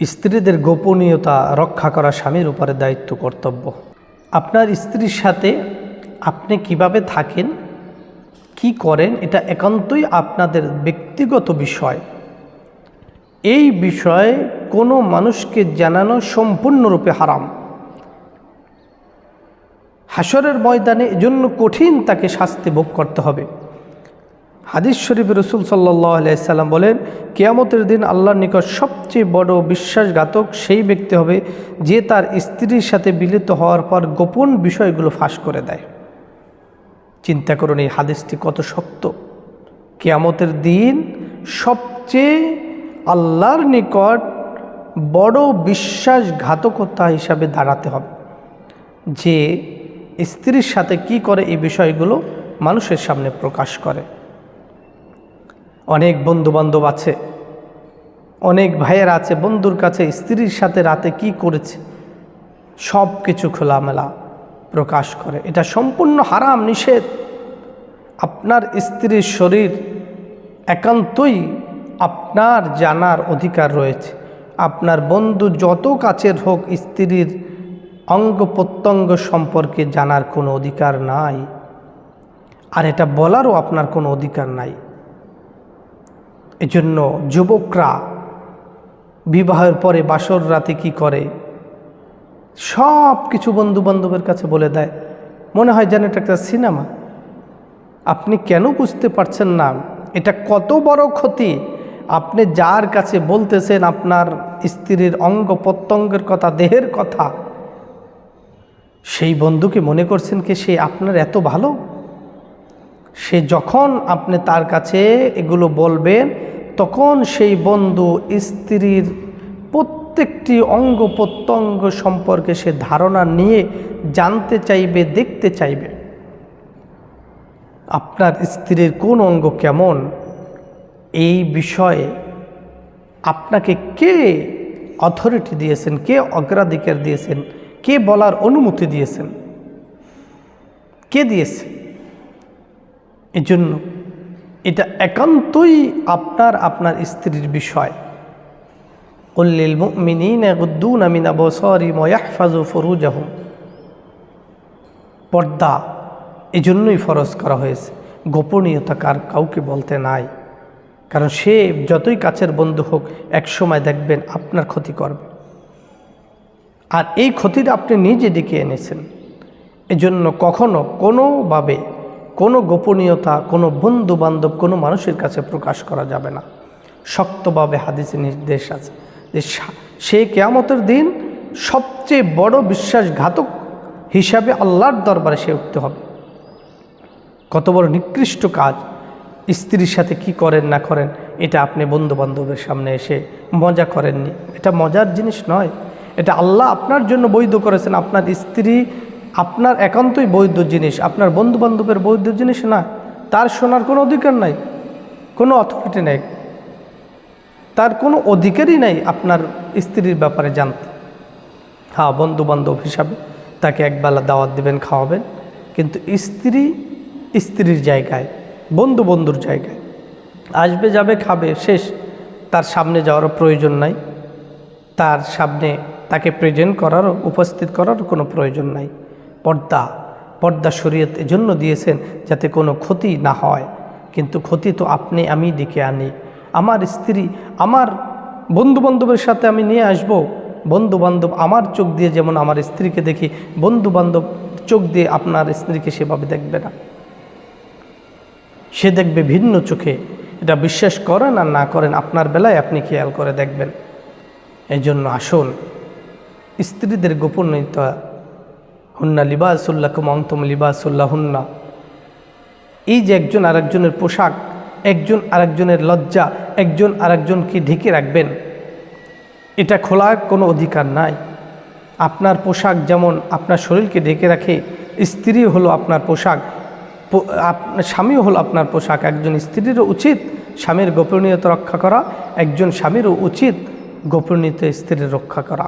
স্ত্রীদের গোপনীয়তা রক্ষা করা স্বামীর উপরে দায়িত্ব কর্তব্য। আপনার স্ত্রীর সাথে আপনি কীভাবে থাকেন, কি করেন, এটা একান্তই আপনাদের ব্যক্তিগত বিষয়। এই বিষয়ে কোনো মানুষকে জানানো সম্পূর্ণরূপে হারাম। হাসরের ময়দানে এজন্য কঠিন তাকে শাস্তি ভোগ করতে হবে। হাদিস শরীফ রসুল আলাইসাল্লাম বলেন, কেয়ামতের দিন আল্লাহর নিকট সবচেয়ে বড় বিশ্বাসঘাতক সেই ব্যক্তি হবে যে তার স্ত্রীর সাথে বিলিত হওয়ার পর গোপন বিষয়গুলো ফাঁস করে দেয়। চিন্তা করুন এই হাদিসটি কত শক্ত কেয়ামতের দিন সবচেয়ে আল্লাহর নিকট বড় বিশ্বাসঘাতকতা হিসাবে দাঁড়াতে হবে। যে স্ত্রীর সাথে কি করে এই বিষয়গুলো মানুষের সামনে প্রকাশ করে। অনেক বন্ধু বান্ধব আছে, অনেক ভাইয়ের আছে, বন্ধুর কাছে, স্ত্রীর সাথে রাতে কি করেছে সব কিছু খোলামেলা প্রকাশ করে। এটা সম্পূর্ণ হারাম, নিষেধ। আপনার স্ত্রীর শরীর একান্তই আপনার জানার অধিকার রয়েছে। আপনার বন্ধু যত কাছের হোক, স্ত্রীর অঙ্গ প্রত্যঙ্গ সম্পর্কে জানার কোনো অধিকার নাই। আর এটা বলারও আপনার কোনো অধিকার নাই। এজন্য যুবকরা বিবাহের পরে বাসর রাতে কি করে? সব কিছু বন্ধু বান্ধবের কাছে বলে দেয়। মনে হয় যেন এটা একটা সিনেমা। আপনি কেন বুঝতে পারছেন না? এটা কত বড় ক্ষতি। আপনি যার কাছে বলতেছেন আপনার স্ত্রীর অঙ্গ প্রত্যঙ্গের কথা, দেহের কথা, সেই বন্ধুকে মনে করছেন কি সে আপনার এত ভালো? সে যখন আপনি তার কাছে এগুলো বলবেন, তখন সেই বন্ধু স্ত্রীর প্রত্যেকটি অঙ্গ প্রত্যঙ্গ সম্পর্কে সে ধারণা নিয়ে জানতে চাইবে, দেখতে চাইবে। আপনার স্ত্রীর কোন অঙ্গ কেমন? এই বিষয়ে আপনাকে কে অথরিটি দিয়েছেন, কে অগ্রাধিকার দিয়েছেন, কে বলার অনুমতি দিয়েছেন, কে দিয়েছে? এজন্য এটা একান্তই আপনার আপনার স্ত্রীর বিষয়। কল্লিল গুদ্দুন আমিনা বসরি ময়াহফাজু ফরুজাহুম। পর্দা এজন্যই ফরজ করা হয়েছে। গোপনীয়তা কার কাউকে বলতে নাই। কারণ সে যতই কাছের বন্ধু হোক এক সময় দেখবেন আপনার ক্ষতি করবে। আর এই ক্ষতিটা আপনি নিজে ডেকে এনেছেন। এজন্য কখনো কোনোভাবে কোনো গোপনীয়তা, কোনো বন্ধু বান্ধব কোনো মানুষের কাছে প্রকাশ করা যাবে না। শক্তভাবে হাদিসে নির্দেশ আছে যে সে কেয়ামতের দিন সবচেয়ে বড় বিশ্বাসঘাতক হিসাবে আল্লাহর দরবারে সে উঠতে হবে। কত বড় নিকৃষ্ট কাজ। স্ত্রীর সাথে কি করেন, না করেন, এটা আপনি বন্ধু বান্ধবের সামনে এসে মজা করেননি। এটা মজার জিনিস নয়। এটা আল্লাহ আপনার জন্য বৈধ করেছেন। আপনার স্ত্রী আপনার একান্তই বৈধ জিনিস, আপনার বন্ধু বান্ধবের বৈধ জিনিস না, তার শোনার কোনো অধিকার নাই, কোনো অথরিটি নেই। তার কোনো অধিকারই নাই আপনার স্ত্রীর ব্যাপারে জানতে। হ্যাঁ বন্ধু বান্ধব হিসাবে তাকে একবেলা দাওয়াত দিবেন, খাওয়াবেন, কিন্তু স্ত্রী স্ত্রীর জায়গায় বন্ধু বন্ধুর জায়গায়। আসবে, যাবে, খাবে, শেষ। তার সামনে যাওয়ারও প্রয়োজন নাই। তার সামনে তাকে প্রেজেন্ট করারও, উপস্থিত করারও কোনো প্রয়োজন নাই। পর্দা পর্দা শরীয়ত এজন্য দিয়েছেন যাতে কোনো ক্ষতি না হয়। কিন্তু ক্ষতি তো আপনি, আমি ডেকে আনি। আমার স্ত্রী, আমার বন্ধু বান্ধবের সাথে আমি নিয়ে আসব। বন্ধু বান্ধব আমার চোখ দিয়ে যেমন আমার স্ত্রীকে দেখি বন্ধু বান্ধব চোখ দিয়ে আপনার স্ত্রীকে সেভাবে দেখবে না। সে দেখবে ভিন্ন চোখে। এটা বিশ্বাস করেন আর না করেন, আপনার বেলায় আপনি খেয়াল করে দেখবেন। এই জন্য আসুন। স্ত্রীদের গোপনীয়তা হুন্না লিবাসুল্লাহ কুমন্তম লিবাসুল্লাহ হুন্না এই যে একজন আরেকজনের পোশাক, একজন আরেকজনের লজ্জা, একজন আরেকজনকে ঢেকে রাখবেন, এটা খোলার কোনো অধিকার নাই। আপনার পোশাক যেমন আপনার শরীরকে ঢেকে রাখে, স্ত্রী হলো আপনার পোশাক স্বামীও হলো আপনার পোশাক, একজন স্ত্রীরও উচিত স্বামীর গোপনীয়তা রক্ষা করা, একজন স্বামীরও উচিত গোপনীয়তা স্ত্রীর রক্ষা করা।